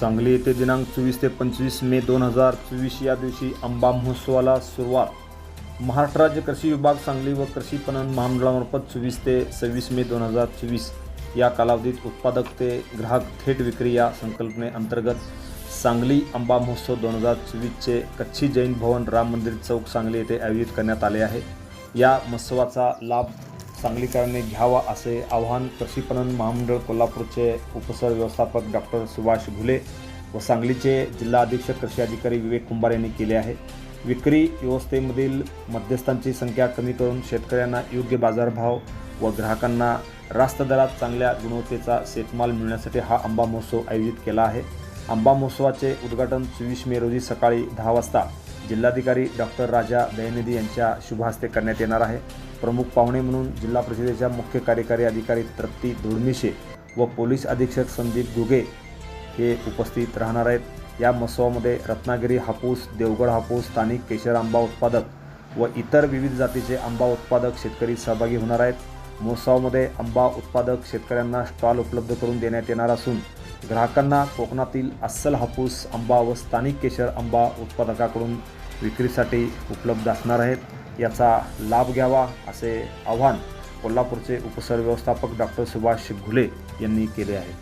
सांगली येथे दिनांक चोवीस ते पंचवीस मे दोन हजार चोवीस या दिवशी आंबा महोत्सवाला सुरुवात. महाराष्ट्र राज्य कृषी विभाग सांगली व कृषी पणन महामंडळामार्फत चोवीस ते सव्वीस मे दोन हजार चोवीस या कालावधीत उत्पादक ते ग्राहक थेट विक्री या संकल्पनेअंतर्गत सांगली आंबा महोत्सव दोन हजार चोवीसचे कच्छी जैन भवन राम मंदिर चौक सांगली येथे आयोजित करण्यात आले आहे. या महोत्सवाचा लाभ सांगलीकरांनी घ्यावा असे आवाहन कृषी पणन महामंडळ कोल्हापूरचे उपसर व्यवस्थापक डॉक्टर सुभाष घुले व सांगलीचे जिल्हा अधीक्षक कृषी अधिकारी विवेक कुंभार यांनी केले आहे. विक्री व्यवस्थेमधील मध्यस्थांची संख्या कमी करून शेतकऱ्यांना योग्य बाजारभाव व ग्राहकांना रास्त दरात चांगल्या गुणवत्तेचा शेतमाल मिळण्यासाठी हा आंबा महोत्सव आयोजित केला आहे. आंबा महोत्सवाचे उद्घाटन चोवीस मे रोजी सकाळी दहा वाजता जिल्हाधिकारी डॉक्टर राजा दयानिधी यांच्या शुभहस्ते करण्यात येणार आहे. प्रमुख पाहुणे म्हणून जिल्हा परिषदेच्या मुख्य कार्यकारी अधिकारी तृप्ती धोडमिशे व पोलीस अधीक्षक संदीप घुगे हे उपस्थित राहणार आहेत. या महोत्सवामध्ये रत्नागिरी हापूस देवगड हापूस स्थानिक केशर आंबा उत्पादक व इतर विविध जातीचे आंबा उत्पादक शेतकरी सहभागी होणार आहेत. महोत्सवामध्ये आंबा उत्पादक शेतकऱ्यांना स्टॉल उपलब्ध करून देण्यात येणार असून ग्राहकांना कोकणातील अस्सल हापूस आंबा व स्थानिक केशर आंबा उत्पादकाकडून विक्रीसाठी उपलब्ध असणार आहेत. याचा लाभ घ्यावा असे आवाहन कोल्हापूरचे उपसर व्यवस्थापक डॉक्टर सुभाष घुले यांनी केले आहे.